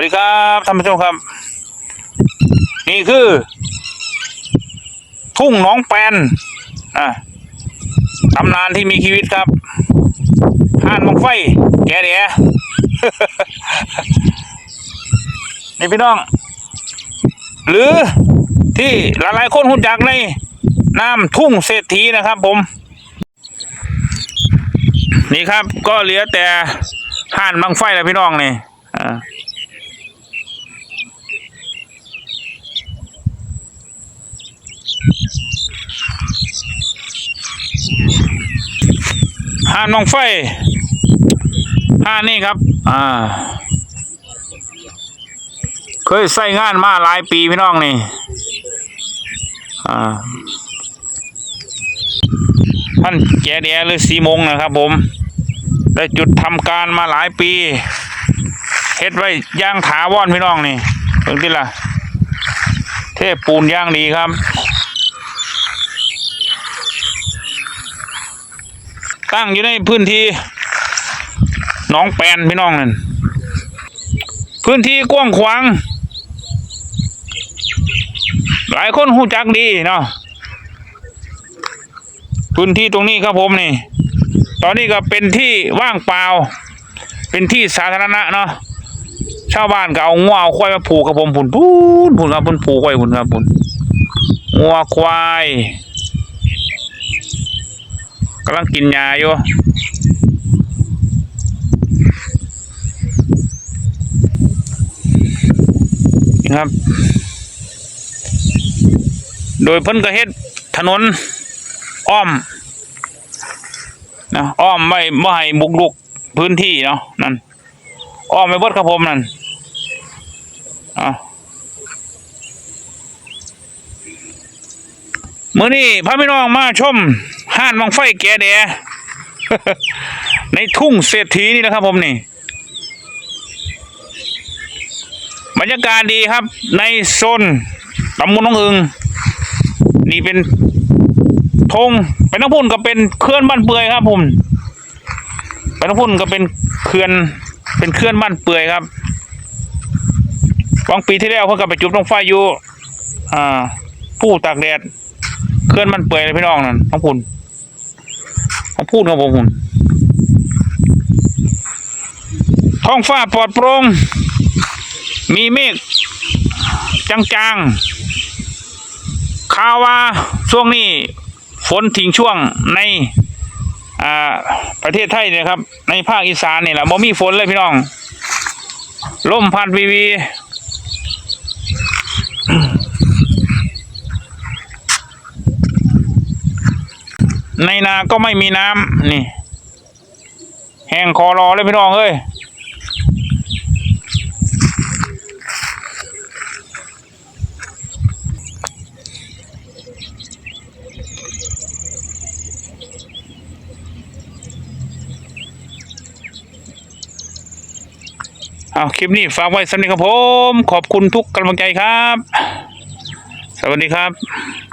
วัสดีครับท่านผู้ชมครับ นี่คือ ทุ่งน้องแปนอะตำนานที่มีชีวิตครับห่านมังไฟ แกเดียนี่พี่น้อง หรือที่หลายๆคนหุ่นจักในน้ำทุ่งเศรษฐีนะครับผม นี่ครับก็เหลือแต่ห่านบังไฟแล้วพี่น้องนี่อ่าานบังไฟห่านนี่ครับ อ่า เคยใส่งานมาหลายปีพี่น้องนี่ อ่าท่านแกแดหรือสีมงนะครับผม ได้จุดทำการมาหลายปีเฮ็ดไว้ย่างถาวรพี่น้องนี่เพิ่งที่ละเทพปูนย่างดีครับ ตั้งอยู่ในพื้นที่หนองแปนพี่น้องนั่นพื้นที่กว้างขวาง หลายคนหูจักดีเนาะพื้นที่ตรงนี้ครับผมนี่ ตอนนี้ก็เป็นที่ว่างเปล่า เป็นที่สาธารณะเนาะชาวบ้านก็เอางัวเอาควายมาผูกกับผมผุนพูนผุนครับผุนผูกไว้ผุนครับผุนงัวควายำลังกินยาอยู่นะครับ โดยเพิ่นก็เฮ็ดถนน อ้อมนะอ้อมไม่ไม่ให้บุกลุกพื้นที่เนาะนั่นอ้อมไม่เบิดครับผมนั่นอะมื่อนี้พาพี่น้องมาชม ห้านบังไฟแกแดในทุ่งเศรษฐีนี่นะครับผมนี่บรรยากาศดีครับ ในโซนตำบลน้องอึงนี่เป็นธงไปน้ำพุ่นก็เป็นเคลื่อนบ้านเปื่อยครับผมไปน้ำพุ่นก็เป็นเคลื่อนเป็นเคลื่อนบ้านเปื่อยครับวังปีที่แล้วเพิ่งก็ไปจุดลงไฟอยู่อ่าผู้ตากแดดเคลื่อนบ้านเปื่อยเลยพี่น้องนั่นน้องพุ่น น้องพูดครับผมพุ่นท้องฟ้าปลอดโปร่งมีเมฆจางๆข่าวว่าช่วงนี้ฝนทิ้งช่วงในประเทศไทยเนี่ยครับ ในภาคอีสานนี่แหละบ่มีฝนเลยพี่น้องลมพัดวีวี ในนาก็ไม่มีน้ำนี่ แห้งคอรอเลยพี่น้องเอ้ยเอาคลิปนี้ฝากไว้สำหรับครับผม ขอบคุณทุกกำลังใจครับ สวัสดีครับ